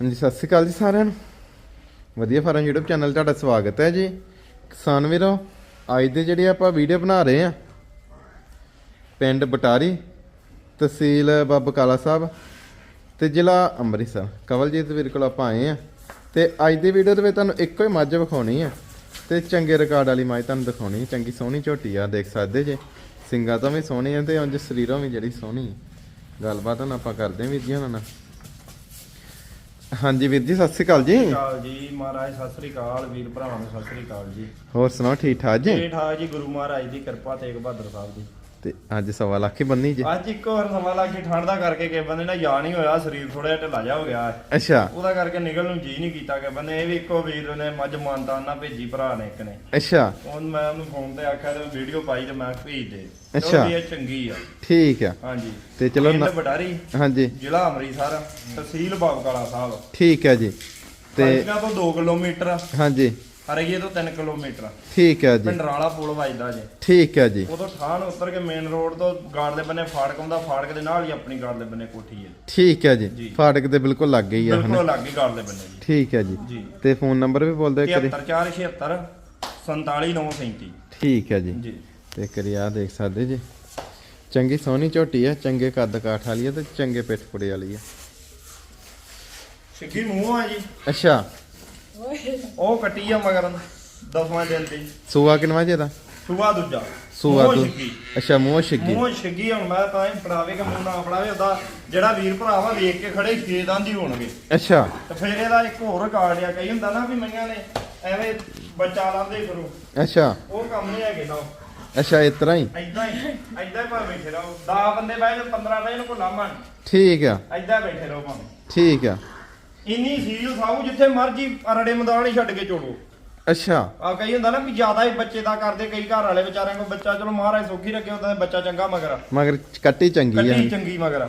ਹਾਂਜੀ, ਸਤਿ ਸ਼੍ਰੀ ਅਕਾਲ ਜੀ ਸਾਰਿਆਂ ਨੂੰ। ਵਧੀਆ ਫਾਰਮ YouTube ਚੈਨਲ ਤੁਹਾਡਾ ਸਵਾਗਤ ਹੈ ਜੀ। ਕਿਸਾਨ ਵੀਰੋ, ਅੱਜ ਦੇ ਜਿਹੜੇ ਆਪਾਂ ਵੀਡੀਓ ਬਣਾ ਰਹੇ ਆ ਪਿੰਡ ਬਟਾਰੀ, ਤਹਿਸੀਲ ਬਾਬ ਕਾਲਾ ਸਾਹਿਬ ਤੇ ਜ਼ਿਲ੍ਹਾ ਅੰਮ੍ਰਿਤਸਰ। ਕਵਲਜੀਤ ਵੀਰ ਕੋਲ ਆਪਾਂ ਆਏ ਆ ਤੇ ਅੱਜ ਦੀ ਵੀਡੀਓ ਦੇ ਵਿੱਚ ਤੁਹਾਨੂੰ ਇੱਕੋ ਹੀ ਮੱਝ ਵਿਖਾਉਣੀ ਆ ਤੇ ਚੰਗੇ ਰਿਕਾਰਡ ਵਾਲੀ ਮੱਝ ਤੁਹਾਨੂੰ ਦਿਖਾਉਣੀ ਚੰਗੀ ਸੋਹਣੀ ਝੋਟੀ ਆ, ਦੇਖ ਸਕਦੇ ਜੇ। ਸਿੰਗਾਂ ਤੋਂ ਵੀ ਸੋਹਣੀ ਆ ਤੇ ਉਂਝ ਸਰੀਰੋਂ ਵੀ ਜਿਹੜੀ ਸੋਹਣੀ। ਆ। ਗੱਲਬਾਤ ਹੁਣ ਆਪਾਂ ਕਰਦੇ ਹਾਂ ਵੀਰ ਜੀ ਉਹਨਾਂ ਨਾਲ। ਹਾਂਜੀ ਵੀਰ ਜੀ ਸਤਿ ਸ਼੍ਰੀ ਅਕਾਲ ਜੀ। ਅਕਾਲ ਜੀ ਮਹਾਰਾਜ ਸਤਿ ਸ੍ਰੀ ਅਕਾਲ ਵੀਰ ਭਰਾਵਾਂ ਨੂੰ ਸਤਿ ਸ੍ਰੀ ਅਕਾਲ ਜੀ। ਹੋਰ ਸੁਣਾਓ ਠੀਕ ਠਾਕ ਜੀ? ਠੀਕ ਠਾਕ ਜੀ ਗੁਰੂ ਮਹਾਰਾਜ ਦੀ ਕਿਰਪਾ ਤੇਗ ਬਹਾਦਰ ਸਾਹਿਬ ਦੀ। ਤੇ ਅੱਜ ਸਵਾ ਲੱਖ ਹੀ ਬੰਨੀ ਜੀ। ਅੱਜ ਇੱਕ ਹੋਰ ਲੱਗ ਕੇ ਠੰਡ ਦਾ ਕਰਕੇ ਕਿ ਬੰਦੇ ਨਾਲ ਜਾ ਨਹੀਂ ਹੋਇਆ ਸਰੀਰ ਥੋੜਾ ਜਿਹਾ ਢਿੱਲਾ ਜਾ ਹੋ ਗਿਆ। ਹੈ। ਅੱਛਾ। ਉਹਦਾ ਕਰਕੇ ਨਿਕਲ ਨੂੰ ਜੀ ਨਹੀਂ ਕੀਤਾ ਕਿ ਬੰਦੇ ਇਹ ਵੀ ਇੱਕੋ ਵੀਰ ਨੇ ਮੱਝ ਮਾਨਤਾ ਨਾ ਭੇਜੀ ਭਰਾ ਨੇ ਇੱਕ ਨੇ। ਅੱਛਾ। ਉਹ ਮੈਂ ਉਹਨੂੰ ਫੋਨ ਤੇ ਆਖਿਆ ਤੇ ਵੀਡੀਓ ਪਾਈ ਤੇ ਮੈਂ ਭੇਜ ਦੇ। ਅੱਛਾ। ਇਹ ਚੰਗੀ ਆ। ਠੀਕ ਆ। ਹਾਂਜੀ। ਤੇ ਚਲੋ ਪਿੰਡ ਨਾ- ਬਟਾਰੀ ਹਾਂਜੀ। ਜ਼ਿਲ੍ਹਾ ਅੰਮ੍ਰਿਤਸਰ ਤਹਿਸੀਲ ਬਾਬਕਾਲਾ ਸਾਹਿਬ। ਠੀਕ ਹੈ ਜੀ। ਤੇ ਤੋਂ 2 ਕਿਲੋਮੀਟਰ ਹਾਂਜੀ। ਹਰਈਏ ਤੋਂ 3 ਕਿਲੋਮੀਟਰ। ਠੀਕ ਹੈ ਜੀ। ਪਿੰਡਰਾਲਾ ਪੁਲ ਵੱਜਦਾ ਜੇ। ਠੀਕ ਹੈ ਜੀ। ਉਦੋਂ ਠਾਣ ਉਤਰ ਕੇ ਮੇਨ ਰੋਡ ਤੋਂ ਗਾਰਡ ਦੇ ਬੰਨੇ ਫਾੜਕ ਆਉਂਦਾ ਫਾੜਕ ਦੇ ਨਾਲ ਹੀ ਆਪਣੀ ਗਾਰਡ ਦੇ ਬੰਨੇ ਕੋਠੀ ਹੈ। ਠੀਕ ਹੈ ਜੀ। ਫਾਟਕ ਦੇ ਬਿਲਕੁਲ ਲੱਗ ਗਈ ਆ ਹਨਾ? ਬਿਲਕੁਲ ਲੱਗ ਗਈ ਗਾਰਡ ਦੇ ਬੰਨੇ ਜੀ। ਠੀਕ ਹੈ ਜੀ। ਤੇ ਫੋਨ ਨੰਬਰ ਵੀ ਬੋਲ ਦਿਓ ਕਰੀ 73476 47937 ਠੀਕ ਹੈ ਜੀ। ਜੀ। ਤੇ ਕਰੀ ਆ ਦੇਖ ਸਕਦੇ ਜੀ। ਚੰਗੀ ਸੋਹਣੀ ਝੋਟੀ ਆ ਚੰਗੇ ਕੱਦ ਕਾਠ ਵਾਲੀ ਆ ਤੇ ਚੰਗੇ ਪਿੱਠ ਪੁੜੇ ਵਾਲੀ ਆ। ਸਿੱਖੀ ਮੂੰਹ ਆ ਜੀ। ਅੱਛਾ। ਉਹ ਕੱਟੀ ਆ ਮਗਰ ਦਸਵਾਂ ਦਿਨ ਦੀ। ਸੂਆ ਕਿਨਵਾ ਜੀ ਇਹਦਾ ਸੂਆ ਦੂਜਾ। ਸੂਆ ਮੂੰਹੋਂ ਦੂ ਛਿੱਕੀ। ਅੱਛਾ ਮੂੰਹ ਛਿੱਗੀ। ਮੂੰਹ ਛਿੱਗੀ ਹੁਣ ਮੈਂ ਤਾਂ ਹੀ ਫੜਾਵੇ ਕਿ ਮੂੰਹ ਨਾ ਫੜਾਵੇ ਉਹਦਾ ਜਿਹੜਾ ਵੀਰ ਭਰਾਵਾ ਵੇਖ ਕੇ ਖੜੇ ਛੇ ਦੰਦ ਹੀ ਹੋਣਗੇ। ਅੱਛਾ। ਤੇ ਫਿਰ ਇਹਦਾ ਇੱਕ ਹੋਰ ਰਿਕਾਰਡ ਆ ਕਈ ਹੁੰਦਾ ਨਾ ਵੀ ਮਈਆਂ ਨੇ ਐਵੇਂ ਬੱਚਾ ਲਾਉਂਦੇ ਕਰੋ। ਅੱਛਾ। ਉਹ ਕੰਮ ਨਹੀਂ ਹੈਗੇ ਨਾ ਅੱਛਾ ਇਸ ਤਰ੍ਹਾਂ ਹੀ? ਐਦਾਂ ਹੀ ਐਦਾਂ ਹੀ ਭਾਵੇਂ ਬੈਠੇ ਰਹੋ। 10 ਬੰਦੇ ਬਹਿ ਜਾਓ 15 ਬਹਿ ਜਾਓ ਕੋਈ ਲਾਮਾ ਠੀਕ ਆ। ਐਦਾਂ ਬੈਠੇ ਰਹੋ ਭਾਵੇਂ। ਠੀਕ ਆ। ਇੰਨੀ ਸੀਲ ਸਾਊ ਜਿੱਥੇ ਮਰਜ਼ੀ ਅਰੜੇ ਮੈਦਾਨ ਹੀ ਛੱਡ ਕੇ ਚੋੜੋ ਅੱਛਾ। ਆ ਕਈ ਹੁੰਦਾ ਨਾ ਵੀ ਜ਼ਿਆਦਾ ਹੀ ਬੱਚੇ ਦਾ ਕਰਦੇ ਕਈ ਘਰ ਵਾਲੇ ਵਿਚਾਰਿਆਂ ਕੋਲ ਬੱਚਾ ਚਲੋ ਮਹਾਰਾਜ ਸੌਖੀ ਰੱਖੇ ਹੁੰਦਾ ਬੱਚਾ ਚੰਗਾ ਮਗਰ ਮਗਰ ਕੱਟੀ ਚੰਗੀ ਆ। ਕੱਟੀ ਚੰਗੀ ਮਗਰ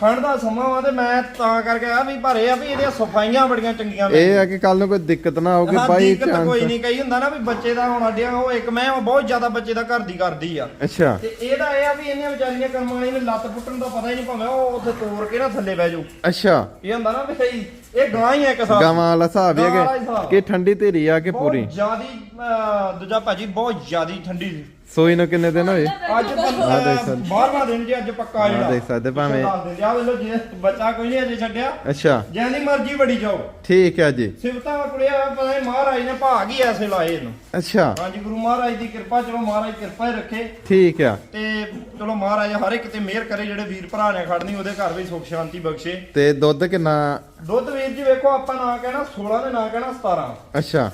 ਠੰਡ ਦਾ ਸਮਾਂ ਵਾ ਤੇ ਮੈਂ ਤਾਂ ਕਰਕੇ ਆ ਵੀ ਇਹ ਆ ਵੀ ਇਹਦੀਆਂ ਸਫਾਈਆਂ ਬੜੀਆਂ ਚੰਗੀਆਂ ਇਹ ਆ ਕਿ ਕੱਲ ਨੂੰ ਕੋਈ ਦਿੱਕਤ ਨਾ ਆਉਗੀ ਹਾਂ, ਬਾਈ ਦਿੱਕਤ ਕੋਈ ਨਹੀਂ ਕਈ ਹੁੰਦਾ ਨਾ ਵੀ ਬੱਚੇ ਦਾ ਹੁਣ ਅੱਡਿਆਂ ਉਹ ਇੱਕ ਮੈਂ ਉਹ ਬਹੁਤ ਜ਼ਿਆਦਾ ਬੱਚੇ ਦਾ ਘਰ ਦੀ ਕਰਦੀ ਆ। ਅੱਛਾ। ਤੇ ਇਹਦਾ ਇਹ ਆ ਵੀ ਇਹਨੇ ਵਿਚਾਰੀਆਂ ਕਰਮਾਂ ਵਾਲੀ ਨੇ ਲੱਤ ਪੁੱਟਣ ਦਾ ਪਤਾ ਹੀ ਨਹੀਂ ਭਾਵੇਂ ਉਹ ਉੱਥੇ ਤੋੜ ਕੇ ਨਾ ਥੱਲੇ ਬਹਿ ਜਾਊ। ਅੱਛਾ। ਇਹ ਹੁੰਦਾ ਨਾ ਵੀ ਸਹੀ ਇਹ ਗਾਂ ਹੀ ਆ ਇੱਕ ਹਿਸਾਬ ਗਾਵਾਂ ਵਾਲਾ ਹਿਸਾਬ ਹੀ ਹੈ। ਕਿ ਠੰਡੀ ਧੀਰੀ ਆ ਕਿ ਪੂਰੀ। ਬਹੁਤ ਜ਼ਿਆਦੀ ਦੂਜਾ ਭਾਜੀ ਬਹੁਤ ਜ਼ਿਆਦੀ ਠੰਡੀ ਸੀ। ਸੋਈ ਨੂੰ ਕਿੰਨੇ ਦਿਨ ਹੋਏ? ਅੱਜ ਆਹ ਦੇਖ ਸਕਦੇ। 12ਵਾਂ ਦਿਨ ਜੀ ਅੱਜ ਪੱਕਾ ਜਿਹੜਾ। ਦੇਖ ਸਕਦੇ ਭਾਵੇਂ- ਆ ਵੇਲੋ ਜੇ ਬੱਚਾ ਕੋਈ ਨਹੀਂ ਅਜੇ ਛੱਡਿਆ। ਅੱਛਾ। ਜਿੰਨੀ ਮਰਜ਼ੀ ਬੜੀ ਜਾਓ। ਠੀਕ ਹੈ ਜੀ। ਸਿਫਤਾਂ ਕੁੜਿਆ ਪਤਾ ਨਹੀਂ ਮਹਾਰਾਜ ਨੇ ਭਾਗ ਹੀ ਐਸੇ ਲਾਏ ਇਹਨੂੰ। ਅੱਛਾ। ਹਾਂਜੀ ਗੁਰੂ ਮਹਾਰਾਜ ਦੀ ਕਿਰਪਾ ਚਲੋ ਮਹਾਰਾਜ ਕਿਰਪਾ ਹੀ ਰੱਖੇ। ਠੀਕ ਆ। ਤੇ ਚਲੋ ਮਹਾਰਾਜ ਹਰ ਇੱਕ ਤੇ ਮਿਹਰ ਕਰੇ ਜਿਹੜੇ ਵੀਰ ਭਰਾ ਨੇ ਖੜਨੀ ਉਹਦੇ ਘਰ ਵੀ ਸੁਖ ਸ਼ਾਂਤੀ ਬਖਸ਼ੇ। ਤੇ ਦੁੱਧ ਕਿੰਨਾ? ਦੁੱਧ ਵੀਰ ਜੀ ਵੇਖੋ ਆਪਾਂ ਨਾ ਕਹਿਣਾ 16 ਤੇ ਨਾ ਕਹਿਣਾ 17 ਅੱਛਾ।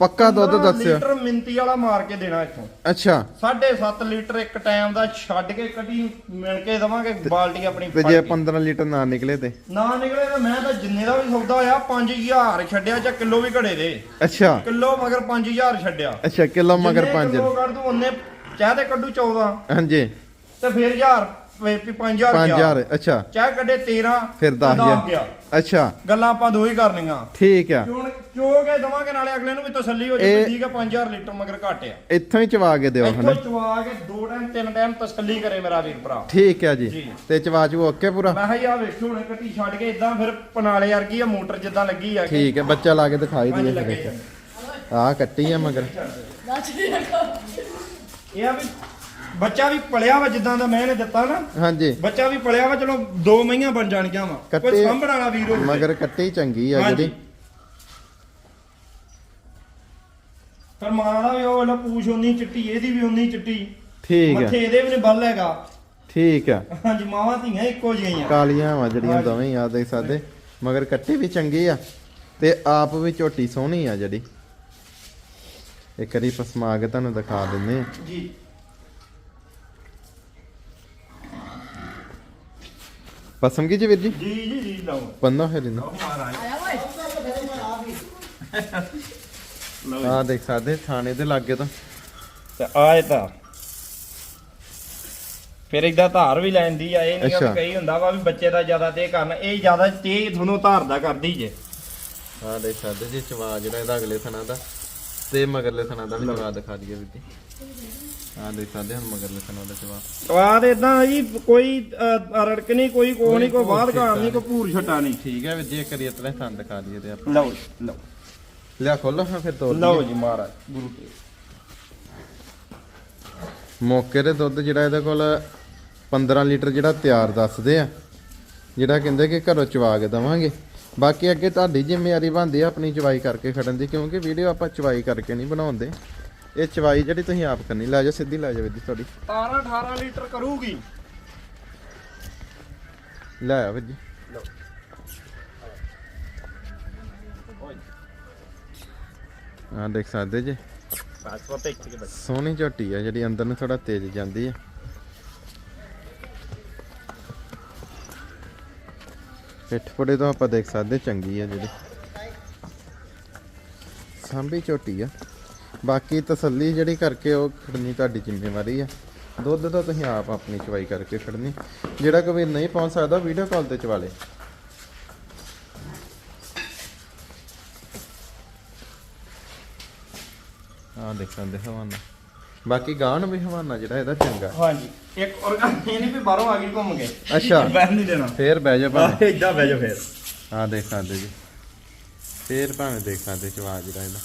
ਪੱਕਾ ਦੁੱਧ 15 ਦੱਸਿਓ ਲੀਟਰ ਮਿੰਤੀ ਵਾਲਾ ਮਾਰ ਕੇ ਦੇਣਾ ਇੱਥੋਂ। ਅੱਛਾ। 7.5 ਲੀਟਰ ਇੱਕ ਟਾਈਮ ਦਾ ਛੱਡ ਕੇ ਕੱਢੀ ਮਿਲ ਕੇ ਦਵਾਂਗੇ ਬਾਲਟੀ ਆਪਣੀ ਤੇ ਜੇ ਕੇ। 15 ਲੀਟਰ ਨਾ ਨਿਕਲੇ ਤੇ? ਨਾ ਨਿਕਲੇ ਤਾਂ ਮੈਂ ਤਾਂ ਜਿੰਨੇ ਦਾ ਵੀ ਸੌਦਾ ਹੋਇਆ 5000 ਛੱਡਿਆ ਜਾਂ ਕਿਲੋ ਵੀ ਘੜੇ ਦੇ। ਅੱਛਾ। ਕਿਲੋ ਮਗਰ 5000 ਛੱਡਿਆ। ਅੱਛਾ ਕਿਲੋ ਮਗਰ ਜਿੰਨੇ 5 ਕਿੱਲੋ ਕੱਢ ਦੂੰ ਉਹਨੇ ਚਾਹ ਤੇ ਕੱਢੂ 14 ਹਾਂਜੀ। ਤੇ ਫਿਰ 1000 5000 5000 ਅੱਛਾ। ਚਾਹ ਕੱਢੇ 13 ਫਿਰ ਤੇ 10000 ਗਿਆ। ਅੱਛਾ। ਗੱਲਾਂ ਆਪਾਂ ਦੋ ਹੀ ਕਰਨੀਆਂ। ਠੀਕ ਆ। ਚੋਣ ਚੋ ਕੇ ਦਵਾਂਗੇ ਨਾਲੇ ਅਗਲੇ ਨੂੰ ਵੀ ਤਸੱਲੀ ਹੋ ਜਾਵੇ ਠੀਕ ਆ 5000 ਲੀਟਰ ਮਗਰ ਘੱਟ ਆ ਇੱਥੋਂ ਹੀ ਚਵਾ ਕੇ ਦਿਓ ਇੱਥੋਂ ਹਨਾ ਚਵਾ ਕੇ ਦੋ ਟਾਈਮ ਤਿੰਨ ਟਾਈਮ ਤਸੱਲੀ ਕਰੇ ਮੇਰਾ ਵੀਰ ਭਰਾ। ਠੀਕ ਆ ਜੀ। ਤੇ ਚਵਾ ਚੂ ਓਕੇ ਪੂਰਾ? ਮੈਂ ਕਿਹਾ ਆ ਵੇਖੋ ਹੁਣ ਕੱਟੀ ਛੱਡ ਕੇ ਇਦਾਂ ਫਿਰ ਪਨਾਲੇ ਵਰਗੀ ਆ ਮੋਟਰ ਜਿੱਦਾਂ ਲੱਗੀ ਆ ਠੀਕ ਹੈ ਬੱਚਾ ਲਾ ਕੇ ਦਿਖਾਈ ਫਿਰ ਆ ਕੱਟੀ ਆ ਮਗਰ। ਇਹ ਆ ਵੀ ਬੱਚਾ ਵੀ ਪਲਿਆ ਵਾ ਜਿੱਦਾਂ ਦਾ ਮੈਂ ਇਹਨੇ ਦਿੱਤਾ ਨਾ। ਹਾਂਜੀ। ਬੱਚਾ ਵੀ ਪਲਿਆ ਵਾ ਚਲੋ ਦੋ ਮਹੀਆਂ ਬਣ ਜਾਣਗੀਆਂ ਵਾ। ਕੱਟੇ- ਕੋਈ ਸਾਂਭਣ ਵਾਲਾ ਵੀਰ ਹੋਵੇ ਮਗਰ ਕੱਟੀ ਚੰਗੀ ਆ ਹਾਂਜੀ। ਜਿਹੜੀ ਪਰ ਮਾਂ ਦਾ ਵੀ ਉਹ ਵਾਲਾ ਪੂਛ ਉਨੀ ਚਿੱਟੀ ਇਹਦੀ ਵੀ ਉਨੀ ਚਿੱਟੀ। ਠੀਕ ਮੱਥੇ ਆ ਇਹਦੇ ਵੀ ਨੇ ਬੱਲ ਹੈਗਾ। ਠੀਕ ਆ। ਹਾਂਜੀ ਮਾਵਾਂ ਧੀਆਂ ਇੱਕੋ ਜਿਹੀਆਂ ਆ। ਕਾਲੀਆਂ ਵਾ ਜਿਹੜੀਆਂ ਹਾਂਜੀ। ਦੋਵੇਂ ਆ ਦੇਖ ਸਕਦੇ ਮਗਰ ਕੱਟੀ ਵੀ ਚੰਗੀ ਆ ਤੇ ਆਪ ਵੀ ਝੋਟੀ ਸੋਹਣੀ ਆ ਜਿਹੜੀ। ਇੱਕ ਵਾਰੀ ਪਸਮਾ ਕੇ ਤੁਹਾਨੂੰ ਦਿਖਾ ਦਿੰਨੇ ਆ। ਜੀ। ਵੀਰ ਜੀ? ਜੀ ਜੀ ਜੀ ਲਓ। ਪੰਨਾ ਹੈ ਰਿੰਨਾ ਲਓ ਮਹਾਰਾਜ। ਲਓ ਆ ਦੇਖ ਸਕਦੇ ਥਾਣੇ ਦੇ ਲਾਗੇ ਤੋਂ। ਤੇ ਆਏ ਤਾਂ। ਫਿਰ ਇਦਾਂ ਧਾਰ ਵੀ ਲੈਂਦੀ ਆ ਇਹ ਨਹੀਂ ਅੱਛਾ। ਕਈ ਹੁੰਦਾ ਵਾ ਵੀ ਬੱਚੇ ਦਾ ਜ਼ਿਆਦਾ ਤੇ ਕਰਨਾ। ਇਹ ਜ਼ਿਆਦਾ ਤੇ ਤੁਹਾਨੂੰ ਧਾਰ ਦਾ ਕਰਦੀ ਜੇ। ਆ ਦੇਖ ਸਕਦੇ ਜੀ ਚਵਾ ਜਿਹੜਾ ਇਹਦਾ ਅਗਲੇ ਥਣਾ ਦਾ ਤੇ ਮਗਰਲੇ ਥਣਾ ਦਾ ਵੀ ਚਵਾ ਦਿਖਾ ਦਈਏ ਜੀ। ਆ ਦੇਖ ਸਕਦੇ ਹਾਂ ਮਗਰ ਲਿਖਣ ਉਹਦੇ ਚ ਵਾ ਸਵਾਦ ਇਦਾਂ ਜੀ ਕੋਈ ਅ, ਰੜਕ ਨਹੀਂ ਕੋਈ ਕੋ ਨਹੀਂ ਕੋਈ ਬਾਦ ਘਾਰ ਨਹੀਂ ਕੋਈ ਭੂਰ ਛਟਾ ਨਹੀਂ। ਠੀਕ ਹੈ ਵੀਰ ਜੀ ਇੱਕ ਵਾਰੀ ਇਤਨੇ ਥਾਂ ਦਿਖਾ ਦਈਏ ਤੇ ਆਪਾਂ। ਲਓ ਜੀ, ਲਓ। ਲਿਆ ਖੋਲੋ ਹਾਂ ਫਿਰ ਤੋੜ ਲਓ ਜੀ ਮਹਾਰਾਜ ਗੁਰੂ ਕੇ ਮੌਕੇ ਤੇ ਦੁੱਧ ਜਿਹੜਾ ਇਹਦੇ ਕੋਲ 15 ਲੀਟਰ ਜਿਹੜਾ ਤਿਆਰ ਦੱਸਦੇ ਆ ਜਿਹੜਾ ਕਹਿੰਦੇ ਕਿ ਘਰੋਂ ਚਵਾ ਕੇ ਦਵਾਂਗੇ। ਬਾਕੀ ਅੱਗੇ ਤੁਹਾਡੀ ਜ਼ਿੰਮੇਵਾਰੀ ਬਣਦੀ ਆ ਆਪਣੀ ਚਵਾਈ ਕਰਕੇ ਖੜਨ ਦੀ ਕਿਉਂਕਿ ਵੀਡੀਓ ਆਪਾਂ ਚਵਾਈ ਕਰਕੇ ਨਹੀਂ ਬਣਾਉਂਦੇ। ਇਹ ਚਵਾਈ ਜਿਹੜੀ ਤੁਸੀਂ ਆਪ ਕਰਨੀ ਲੈ ਜਾਓ ਸਿੱਧੀ ਲੈ ਜਾਓ ਜੀ ਤੁਹਾਡੀ 17 18 ਲੀਟਰ ਕਰੂਗੀ। ਲੈ ਆ ਜੀ। ਆ ਦੇਖ ਸਕਦੇ ਜੀ? ਸੋਹਣੀ ਝੋਟੀ ਆ ਜਿਹੜੀ ਅੰਦਰ ਨੂੰ ਥੋੜਾ ਤੇਜ਼ ਜਾਂਦੀ ਆ। ਪਿੱਠ ਪੁੜੇ ਤੋਂ ਆਪਾਂ ਦੇਖ ਸਕਦੇ ਚੰਗੀ ਆ ਜਿਹੜੀ। ਸਾਂਭੀ ਝੋਟੀ ਆ। ਬਾਕੀ ਤਸੱਲੀ ਜਿਹੜੀ ਕਰਕੇ ਉਹ ਖੜਨੀ ਤੁਹਾਡੀ ਜ਼ਿੰਮੇਵਾਰੀ ਆ। ਦੁੱਧ ਤਾਂ ਤੁਸੀਂ ਆਪ ਆਪਣੀ ਚਵਾਈ ਕਰਕੇ ਖੜਨੀ। ਜਿਹੜਾ ਕੋਈ ਨਹੀਂ ਪਹੁੰਚ ਸਕਦਾ ਵੀਡੀਓ ਕਾਲ ਤੇ ਚਵਾ ਲੇ। ਆ ਦੇਖ ਸਕਦੇ ਹਵਾਨਾ ਬਾਕੀ ਗਾਣ ਵੀ ਹਵਾਨਾ ਜਿਹੜਾ ਇਹਦਾ ਚੰਗਾ। ਹਾਂਜੀ। ਇੱਕ ਔਰ ਇਹ ਨਹੀਂ ਵੀ ਬਾਹਰੋਂ ਆ ਗਈ ਘੁੰਮ ਕੇ ਅੱਛਾ। ਬੈਠ ਨਹੀਂ ਦੇਣਾ। ਫੇਰ ਬਹਿ ਜਾ ਭਾਵੇਂ। ਇਦਾਂ ਬਹਿ ਜਾ ਫੇਰ। ਆ ਦੇਖ ਸਕਦੇ ਜੀ। ਫੇਰ ਭਾਵੇਂ ਦੇਖ ਸਕਦੇ ਚਵਾ ਜਿਹੜਾ ਇਹਦਾ।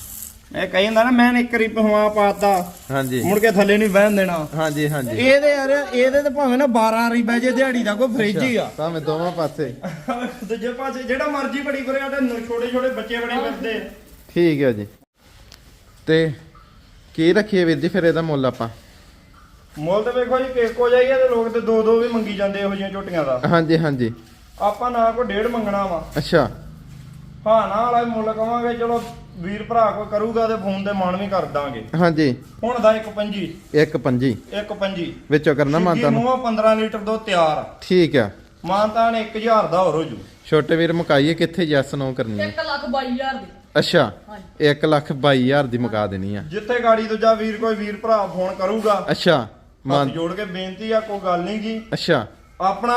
ਇਹ ਕਹੀ ਜਾਂਦਾ ਨਾ ਮੈਂ ਇੱਕ ਰੀ ਹਵਾ ਪਾਤਾ। ਹਾਂਜੀ। ਮੁੜ ਕੇ ਥੱਲੇ ਨਹੀਂ ਬਹਿਣ ਦੇਣਾ। ਹਾਂਜੀ ਹਾਂਜੀ। ਇਹਦੇ ਯਾਰ ਇਹਦੇ ਤੇ ਭਾਵੇਂ ਨਾ 12 ਰੀ ਬਹਿ ਜੇ ਦਿਹਾੜੀ ਦਾ ਕੋਈ ਫ੍ਰਿਜ ਹੀ ਆ। ਭਾਵੇਂ ਦੋਵਾਂ ਪਾਸੇ। ਦੂਜੇ ਪਾਸੇ ਜਿਹੜਾ ਮਰਜ਼ੀ ਬੜੀ ਕਰੇ ਆਟੇ ਛੋਟੇ ਛੋਟੇ ਬੱਚੇ ਬੜੇ ਫਿਰਦੇ। ਠੀਕ ਹੈ ਜੀ। ਤੇ ਕੀ ਰੱਖੀਏ ਵੀਰ ਜੀ ਫਿਰ ਇਹਦਾ ਮੁੱਲ ਆਪਾਂ? ਮੁੱਲ ਤੇ ਵੇਖੋ ਜੀ ਕੇਕੋ ਜਾਈਏ ਤੇ ਲੋਕ ਤੇ ਦੋ ਦੋ ਵੀ ਮੰਗੀ ਜਾਂਦੇ ਇਹੋ ਜਿਹੀਆਂ ਝੋਟੀਆਂ ਦਾ। ਹਾਂਜੀ ਹਾਂਜੀ। ਆਪਾਂ ਨਾ ਕੋਈ ਡੇਢ ਮੰਗਣਾ ਵਾ। ਅੱਛਾ। ਹਾਂ ਨਾ ਵਾਲਾ ਮੁੱਲ ਕਵਾਂਗੇ ਚਲੋ ਵੀਰ ਭਰਾ ਕੋਈ ਕਰੂਗਾ ਤੇ ਫੋਨ ਤੇ ਮਾਨ ਵੀ ਕਰ ਦਾਂਗੇ। ਹਾਂਜੀ। ਹੁਣ ਦਾ ਇੱਕ ਪੰਜੀ। ਇੱਕ ਪੰਜੀ। ਇੱਕ ਪੰਜੀ। ਵਿੱਚੋਂ ਕਰਨਾ ਮਾਨਤਾ ਨੂੰ? ਮੂੰਹ 15 ਲੀਟਰ ਦੋ ਤਿਆਰ ਠੀਕ ਆ। ਮਾਨਤਾਨ 1000 ਦਾ ਹੋਰ ਹੋ ਜੂ। ਛੋਟੇ ਵੀਰ ਮੁਕਾਈਏ ਕਿੱਥੇ ਜੈਸ ਨੋ ਕਰਨੀ ਹੈ 1 ਲੱਖ 22000 ਦੀ। ਅੱਛਾ। ਹਾਂਜੀ। 1 ਲੱਖ 22000 ਦੀ ਮੁਕਾ ਦੇਣੀ ਆ। ਜਿੱਥੇ ਗਾੜੀ ਦੂਜਾ ਵੀਰ ਕੋਈ ਵੀਰ ਭਰਾ ਫੋਨ ਕਰੂਗਾ ਅੱਛਾ। ਮਾਨ ਜੋੜ ਕੇ ਬੇਨਤੀ ਆ ਕੋਈ ਗੱਲ ਨਹੀਂ ਗੀ। ਅੱਛਾ। ਆਪਣਾ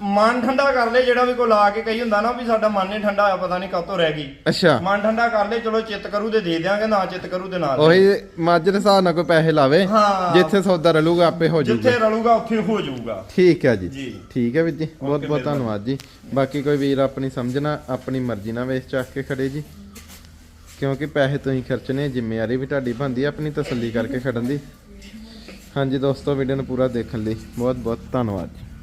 ਮਨ ਠੰਡਾ ਕਰ ਲੈ ਜਿਹੜਾ ਵੀ ਕੋਈ ਲਾ ਕੇ ਕਹੀ ਹੁੰਦਾ ਨਾ ਵੀ ਸਾਡਾ ਮਨ ਨਹੀਂ ਠੰਡਾ ਆ ਪਤਾ ਨਹੀਂ ਕਦੋਂ ਰਹਿ ਗਈ। ਅੱਛਾ। ਮਨ ਠੰਡਾ ਕਰ ਲੈ ਚਲੋ ਚਿੱਤ ਕਰੂ ਤੇ ਦੇ ਦਿਆਂਗੇ ਨਾ ਚਿੱਤ ਕਰੂ ਤੇ ਨਾ ਦੇ। ਉਹੀ ਮੱਝ ਦੇ ਹਿਸਾਬ ਨਾਲ ਕੋਈ ਪੈਸੇ ਲਾਵੇ ਹਾਂ। ਜਿੱਥੇ ਸੌਦਾ ਰਲੂਗਾ ਆਪੇ ਹੋ ਜਿੱਥੇ ਜਾਊਗਾ। ਰਲੂਗਾ ਉੱਥੇ ਹੋ ਜਾਊਗਾ। ਠੀਕ ਹੈ ਜੀ। ਜੀ। ਠੀਕ ਹੈ ਵੀਰ ਜੀ ਬਹੁਤ ਬਹੁਤ ਮਿਹਰਬਾਨੀ। ਧੰਨਵਾਦ ਜੀ। ਬਾਕੀ ਕੋਈ ਵੀਰ ਆਪਣੀ ਸਮਝਣਾ ਆਪਣੀ ਮਰਜ਼ੀ ਨਾਲ ਵੇਚ ਚੱਕ ਕੇ ਖੜੇ ਜੀ। ਕਿਉਂਕਿ ਪੈਸੇ ਤੁਸੀਂ ਖਰਚਣੇ ਜ਼ਿੰਮੇਵਾਰੀ ਵੀ ਤੁਹਾਡੀ ਬਣਦੀ ਹੈ ਆਪਣੀ ਤਸੱਲੀ ਕਰਕੇ ਖੜਨ ਦੀ। ਹਾਂਜੀ ਦੋਸਤੋ ਵੀਡੀਓ ਨੂੰ ਪੂਰਾ ਦੇਖਣ ਲਈ ਬਹੁਤ ਬਹੁਤ ਧੰਨਵਾਦ ਜੀ।